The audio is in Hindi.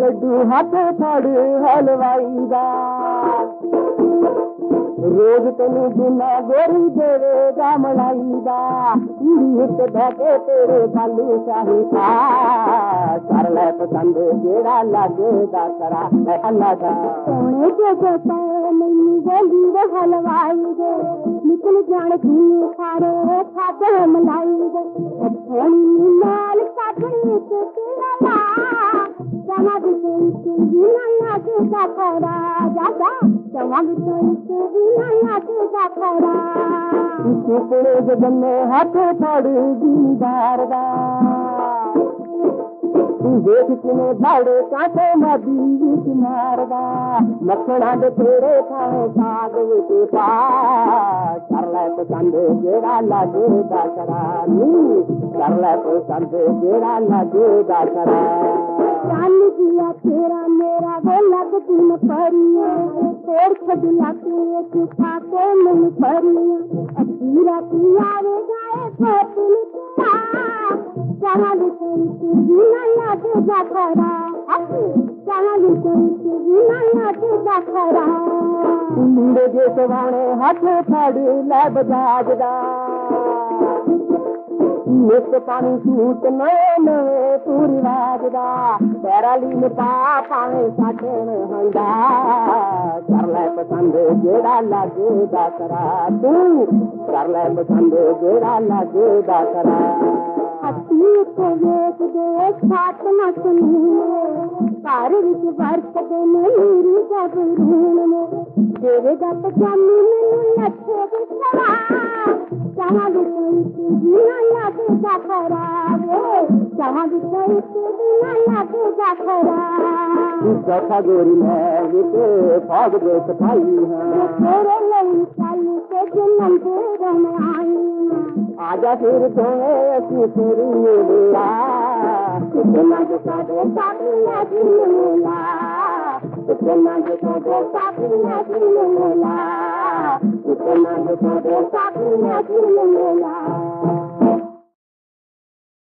लड्डू हाथ फड़ हलवाई रोज तने बिना गोरी देवे जामलाई दा इडी हित धके तेरे पालू चाही कर ले पसंद जेड़ा लगेगा करा मैं अल्लाह दा। सोने के जैसा नहीं वाली वो हलवाई दे निकल जान खून खारे खाते हम लाई दे अच्छी नाल काटने से तेरा ला जाना दिल तेरी जीना ना के सफरा जा जा टुकड़े हाथ पड़ेगी बारदार देख किने बड़े काटे नदी मारदा मक्खना दे तेरे खाए साग विच पा कर ले पसंद जेड़ा लगेगा करानी कर ले पसंद जेड़ा लगेगा करानी चाँद दिया तेरा मेरा वो लगती न परिया पेड़ खजला के एक खाते मन परिया अधीरा पियारे गाए फोटल तेरा जहाँ भी कोई से बिना लागे जा खरा जहाँ भी कोई से बिना लागे जा खरा ਲੀੜੇ ਜੇ ਸਵਾਣੇ ਹੱਥ ਫੜ ਲੈ ਬਜਾਜ ਦਾ ਨਿੱਤ ਪਾਣੀ ਸੂਟ ਨਵੇਂ ਨਵੇਂ ਤੂੰ ਰਿਵਾਜ ਦਾ ਪੈਰਾ ਲੀਨ ਪਾ ਪਾਵੇਂ ਸਾਡੇ ਹੰਦਾ पसंद जेड़ा लागे दासरा तू कर ले पसंद जेड़ा लागे दासरा हसीत वेख दे साथ न सुनी कार विच वर्त दे मेरी जबरून में तेरे दा पजामी मैनू नचे दे सवा चाहां दे कोई जीना लागे दासरा वे चाहां दे कोई जीना लागे दासरा ਉਸਾ ਫਾਗੋਰੀ ਮੈਂ ਵਿਤੇ ਫਾਗ ਦੇ ਸਫਾਈ ਹਾਂ ਤੇਰੇ ਲਈ ਚੱਲ ਕੇ ਜਨਮ ਦੇ ਰਮ ਆਈ ਆ ਜਾ ਫਿਰ ਤੋਏ ਅਸੀਂ ਤੇਰੀ ਏ ਬੁਲਾ ਕਿਤਨਾ ਜੋ ਸਾਡੇ ਸਾਹਮਣੇ ਜੀ ਮੁਲਾ ਕਿਤਨਾ ਜੋ ਸਾਡੇ ਸਾਹਮਣੇ ਜੀ ਮੁਲਾ ਕਿਤਨਾ ਜੋ ਸਾਡੇ ਸਾਹਮਣੇ ਜੀ